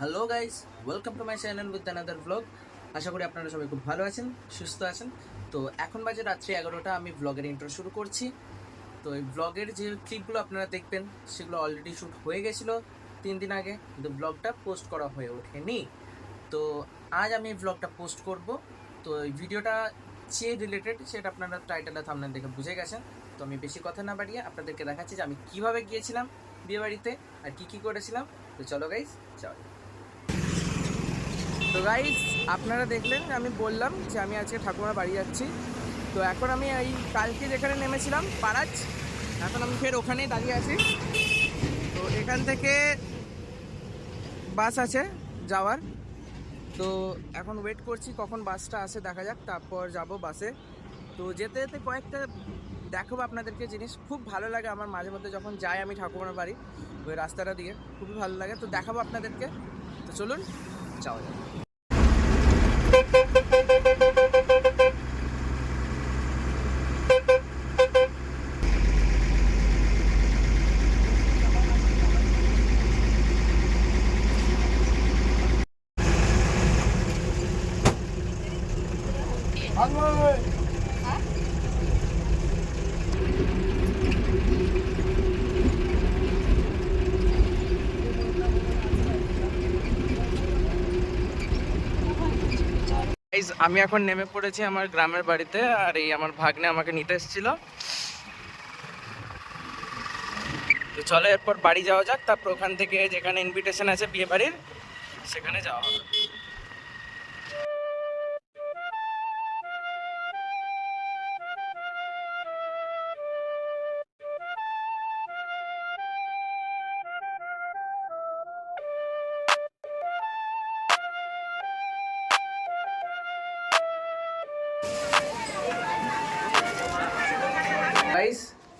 Hello guys welcome to my channel with another blog আশা করি আপনারা সবাই খুব ভালো আছেন, সুস্থ আছেন। তো এখন বাজে রাত্রি এগারোটা, আমি ব্লগের ইন্ট্রো শুরু করছি। তো এই ব্লগের যে ক্লিপগুলো আপনারা দেখবেন, সেগুলো অলরেডি শ্যুট হয়ে গেছিল তিন দিন আগে, কিন্তু ব্লগটা পোস্ট করা হয়ে ওঠেনি। তো আজ আমি ব্লগটা পোস্ট করব। তো এই ভিডিওটা যে রিলেটেড সেটা আপনারা টাইটেল থামনেল দেখে বুঝে গেছেন। তো আমি বেশি কথা না বাড়িয়ে আপনাদেরকে দেখাচ্ছি যে আমি কীভাবে গিয়েছিলাম বিয়েবাড়িতে আর কি কি করেছিলাম। তো চলো গাইস চলো তো গাইজ আপনারা দেখলেন, আমি বললাম যে আমি আজকে ঠাকুমার বাড়ি যাচ্ছি। তো এখন আমি এই কালকে যেখানে নেমেছিলাম পাড়াজ এখন আমি ফের ওখানেই দাঁড়িয়ে আছি। তো এখান থেকে বাস আছে যাওয়ার। তো এখন ওয়েট করছি কখন বাসটা আসে, দেখা যাক, তারপর যাব বাসে। তো যেতে যেতে কয়েকটা দেখাবো আপনাদেরকে জিনিস। খুব ভালো লাগে আমার মাঝে মধ্যে যখন যাই আমি ঠাকুমার বাড়ি, ওই রাস্তাটা দিয়ে। খুবই ভালো লাগে। তো দেখাবো আপনাদেরকে। তো চলুন, যাওয়া যাক Guys, আমি এখন নেমে পড়েছি আমার গ্রামের বাড়িতে আর এই আমার ভাগ্নে আমাকে নিতে এসেছিল। তো চলো এরপর বাড়ি যাওয়া যাক তারপর ওখান থেকে যেখানে ইনভিটেশন আছে বিয়ে বাড়ির সেখানে যাওয়া হবে।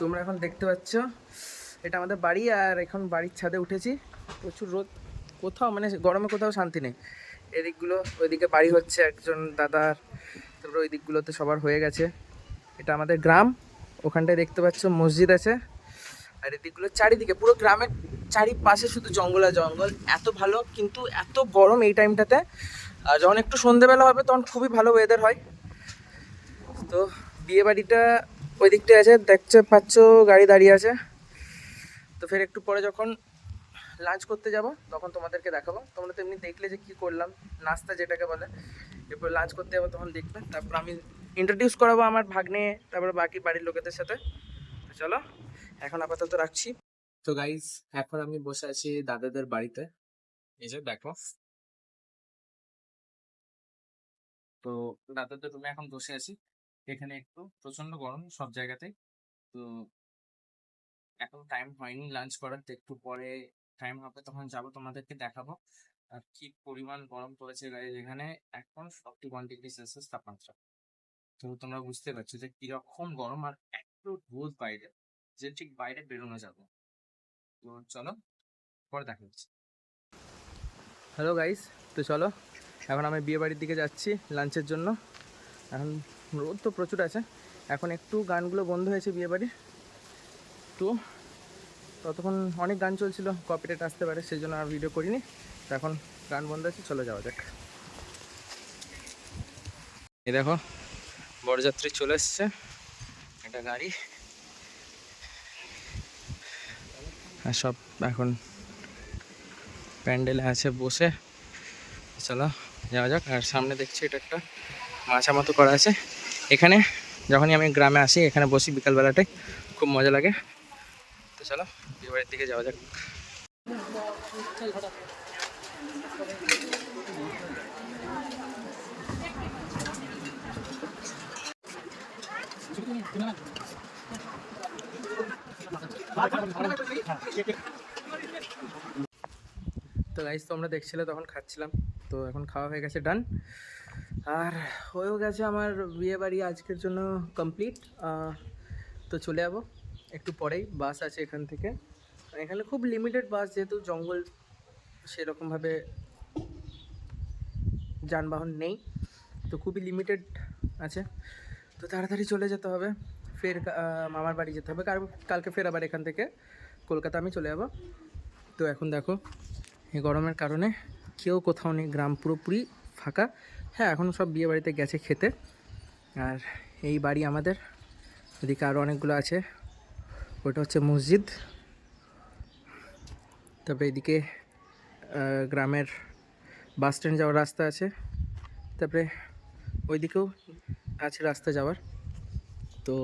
তোমরা এখন দেখতে পাচ্ছ, এটা আমাদের বাড়ি আর এখন বাড়ির ছাদে উঠেছি। প্রচুর রোদ, কোথাও মানে গরমে কোথাও শান্তি নেই। এদিকগুলো, ওইদিকে বাড়ি হচ্ছে একজন দাদার, তারপরে ওই দিকগুলোতে সবার হয়ে গেছে। এটা আমাদের গ্রাম, ওখানটায় দেখতে পাচ্ছ মসজিদ আছে। আর এদিকগুলো চারিদিকে, পুরো গ্রামের চারিপাশে শুধু জঙ্গল আর জঙ্গল। এত ভালো, কিন্তু এত গরম এই টাইমটাতে। আর যখন একটু সন্ধেবেলা হবে, তখন খুবই ভালো ওয়েদার হয়। তো বিয়ে বাড়িটা ওই দিকটায় আছে দেখতে পাচ্ছ, গাড়ি দাঁড়িয়ে আছে। তো ফের একটু পরে যখন লাঞ্চ করতে যাব, তখন তোমাদেরকে দেখাবো। তোমরা তো এমনি দেখলে যে কী করলাম, নাস্তা যেটাকে বলে। এরপর লাঞ্চ করতে যাব, তখন দেখবে। তারপর আমি ইন্ট্রোডিউস করাবো আমার ভাগ্নে, তারপরে বাকি বাড়ির লোকেদের সাথে। চলো, এখন আপাতত রাখছি। তো গাইজ এখন আমি বসে আছি দাদাদের বাড়িতে। এই যে, দেখো। তো দাদাদের রুমে এখন বসে আছি। এখানে একটু প্রচণ্ড গরম সব জায়গাতেই। তো এখন টাইম হয়নি লাঞ্চ করার, তো একটু পরে টাইম হবে তখন যাব, তোমাদেরকে দেখাবো। আর কি পরিমাণ গরম পড়েছে গায়ে এখানে, এখন ফর্টি ওয়ান ডিগ্রি সেলসিয়াস তাপমাত্রা। তো তোমরা বুঝতে পারছ যে কীরকম গরম আর এত রোদ বাইরে যে ঠিক বাইরে বেরোনো যাবে তো চলো, পরে দেখা হচ্ছে। হ্যালো গাইস তো চলো, এখন আমি বিয়ে বাড়ির দিকে যাচ্ছি লাঞ্চের জন্য। এখন রোদ তো প্রচুর আছে। এখন একটু গানগুলো বন্ধ হয়েছে বিয়ে বাড়ির তো ততক্ষণ অনেক গান চলছিল কপিরাইট আসতে পারে সেই জন্য আর ভিডিও করিনি। তো এখন গান বন্ধ আছে, চলে যাওয়া যাক। এই দেখো, বরযাত্রী চলে এসছে, একটা গাড়ি। আর সব এখন প্যান্ডেলে আছে, বসে। চলো যাওয়া যাক, আর সামনে দেখছি এটা একটা মাছা মতো করা আছে। এখানে যখনই আমি গ্রামে আসি, এখানে বসি বিকালবেলাটায় খুব মজা লাগে। তো চলো বিয়ে বাড়ির দিকে যাওয়া যাক। তো গাইস তোমরা দেখছিলে, তখন খাচ্ছিলাম। তো এখন খাওয়া হয়ে গেছে ডান আর হয়েও গেছে আমার বিয়ে বাড়ি আজকের জন্য কমপ্লিট তো চলে যাব। একটু পরেই বাস আছে এখান থেকে। এখানে খুব লিমিটেড বাস যেহেতু জঙ্গল সেরকমভাবে যানবাহন নেই, তো খুবই লিমিটেড আছে। তো তাড়াতাড়ি চলে যেতে হবে, ফের মামার বাড়ি যেতে হবে। কারণ কালকে ফের আবার এখান থেকে কলকাতা আমি চলে যাব। তো এখন দেখো, এই গরমের কারণে কেউ কোথাও নেই, গ্রাম পুরোপুরি ফাঁকা। হ্যাঁ এখনও সব বিয়ে বাড়িতে গেছে খেতে। আর এই বাড়ি আমাদের। এদিকে আরও অনেকগুলো আছে। ওটা হচ্ছে মসজিদ। তারপরে এদিকে গ্রামের বাস স্ট্যান্ড যাওয়ার রাস্তা আছে। তারপরে ওইদিকেও আছে রাস্তা যাওয়ার। তো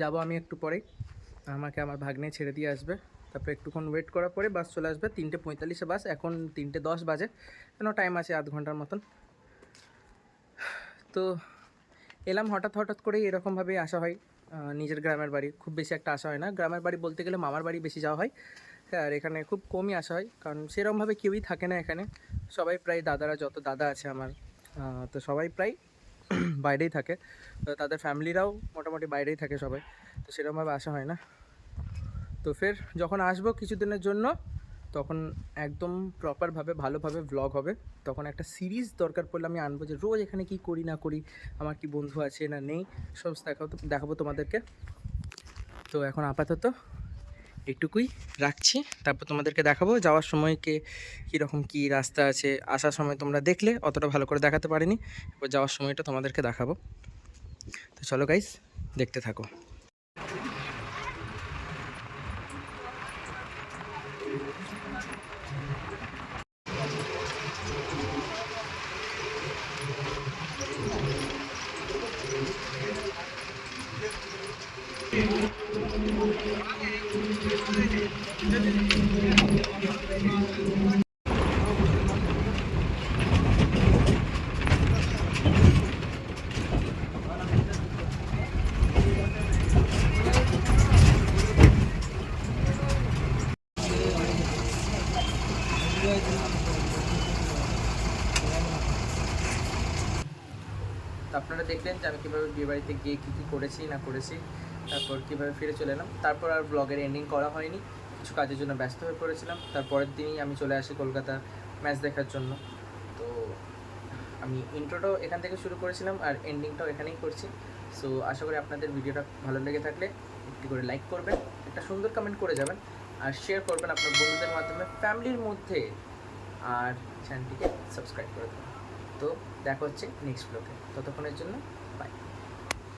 যাব আমি একটু পরে আমাকে আমার ভাগ্নে ছেড়ে দিয়ে আসবে। তারপরে একটুক্ষণ ওয়েট করার পরে বাস চলে আসবে। তিনটে পঁয়তাল্লিশে বাস এখন তিনটে দশ বাজে। কেন টাইম আছে আধ ঘণ্টার মতন? তো এলাম হঠাৎ হঠাৎ করেই এরকমভাবেই আসা হয় নিজের গ্রামের বাড়ি। খুব বেশি একটা আসা হয় না। গ্রামের বাড়ি বলতে গেলে মামার বাড়ি বেশি যাওয়া হয়। হ্যাঁ আর এখানে খুব কমই আসা হয়, কারণ সেরকমভাবে কেউই থাকে না এখানে। সবাই প্রায় দাদারা যত দাদা আছে আমার তো সবাই প্রায় বাইরেই থাকে। তো তাদের ফ্যামিলিরাও মোটামুটি বাইরেই থাকে সবাই। তো সেরকমভাবে আসা হয় না। তো ফের যখন আসব কিছুদিনের জন্য, তখন একদম প্রপারভাবে ভালোভাবে ব্লগ হবে। তখন একটা সিরিজ দরকার পড়লে আমি আনব যে রোজ এখানে কি করি, না করি, আমার কি বন্ধু আছে না নেই, সব দেখাবো দেখাবো তোমাদেরকে। তো এখন আপাতত এইটুকুই রাখছি। তারপর তোমাদেরকে দেখাবো যাওয়ার সময় কে কীরকম কী রাস্তা আছে, আসার সময় তোমরা দেখলে, অতটা ভালো করে দেখাতে পারিনি। এবার যাওয়ার সময়টা তোমাদেরকে দেখাবো। তো চলো গাইস দেখতে থাকো। আপনারা দেখলেন যে আমি কীভাবে বিয়েবাড়িতে গিয়ে কী কী করেছি না করেছি। তারপর কীভাবে ফিরে চলে এলাম, তারপর আর ব্লগের এন্ডিং করা হয়নি, কিছু কাজের জন্য ব্যস্ত হয়ে পড়েছিলাম, তারপরের দিনই আমি চলে আসি কলকাতা ম্যাচ দেখার জন্য। তো আমি ইন্ট্রোটাও এখান থেকে শুরু করেছিলাম আর এন্ডিংটাও এখানেই করছি। সো আশা করি আপনাদের ভিডিওটা ভালো লেগে থাকলে একটি করে লাইক করবেন, একটা সুন্দর কমেন্ট করে যাবেন, আর শেয়ার করবেন আপনার বন্ধুদের মাধ্যমে ফ্যামিলির মধ্যে, আর চ্যানেলটিকে সাবস্ক্রাইব করে দেবেন। তো, দেখা হচ্ছে নেক্সট ব্লগে ততক্ষণের জন্য